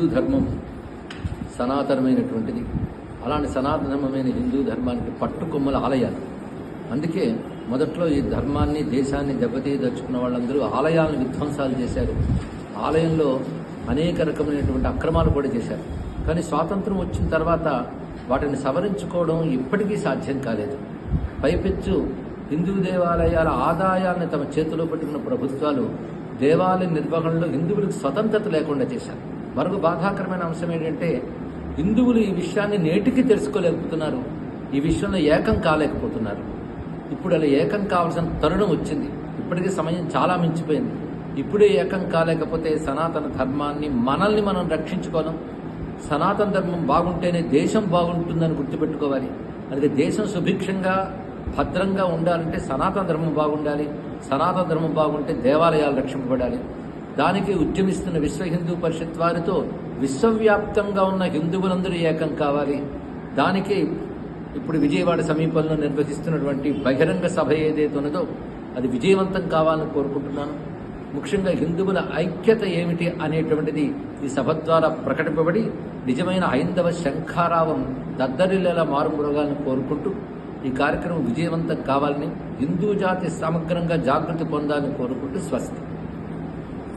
హిందూ ధర్మం సనాతనమైనటువంటిది. అలాంటి సనాతనమైన హిందూ ధర్మానికి పట్టుకొమ్మల ఆలయాలు. అందుకే మొదట్లో ఈ ధర్మాన్ని దేశాన్ని దెబ్బతీయదలుచుకున్న వాళ్ళందరూ ఆలయాలను విధ్వంసాలు చేశారు. ఆలయంలో అనేక రకమైనటువంటి అక్రమాలు కూడా చేశారు. కానీ స్వాతంత్రం వచ్చిన తర్వాత వాటిని సవరించుకోవడం ఇప్పటికీ సాధ్యం కాలేదు. పైపెచ్చు హిందూ దేవాలయాల ఆదాయాన్ని తమ చేతిలో పెట్టుకున్న ప్రభుత్వాలు దేవాలయ నిర్వహణలో హిందువులకు స్వతంత్రత లేకుండా చేశారు. మరొక బాధాకరమైన అంశం ఏంటంటే హిందువులు ఈ విషయాన్ని నేటికి తెలుసుకోలేకపోతున్నారు. ఈ విషయంలో ఏకం కాలేకపోతున్నారు. ఇప్పుడు అలా ఏకం కావాల్సిన తరుణం వచ్చింది. ఇప్పటికీ సమయం చాలా మించిపోయింది. ఇప్పుడే ఏకం కాలేకపోతే సనాతన ధర్మాన్ని మనల్ని మనం రక్షించుకోవడం సనాతన ధర్మం బాగుంటేనే దేశం బాగుంటుందని గుర్తుపెట్టుకోవాలి. అందుకే దేశం సుభిక్షంగా భద్రంగా ఉండాలంటే సనాతన ధర్మం బాగుండాలి. సనాతన ధర్మం బాగుంటే దేవాలయాలు రక్షింపబడాలి. దానికి ఉద్యమిస్తున్న విశ్వ హిందూ పరిషత్ వారితో విశ్వవ్యాప్తంగా ఉన్న హిందువులందరూ ఏకం కావాలి. దానికి ఇప్పుడు విజయవాడ సమీపంలో నిర్వహిస్తున్నటువంటి బహిరంగ సభ ఏదైతే ఉన్నదో అది విజయవంతం కావాలని కోరుకుంటున్నాను. ముఖ్యంగా హిందువుల ఐక్యత ఏమిటి అనేటువంటిది ఈ సభ ద్వారా ప్రకటింపబడి నిజమైన హైందవ శంఖారావం దద్దరిల్లేలా మారుమృగాలను కోరుకుంటూ ఈ కార్యక్రమం విజయవంతం కావాలని హిందూ జాతి సమగ్రంగా జాగృతి పొందాలని కోరుకుంటూ స్వస్తి.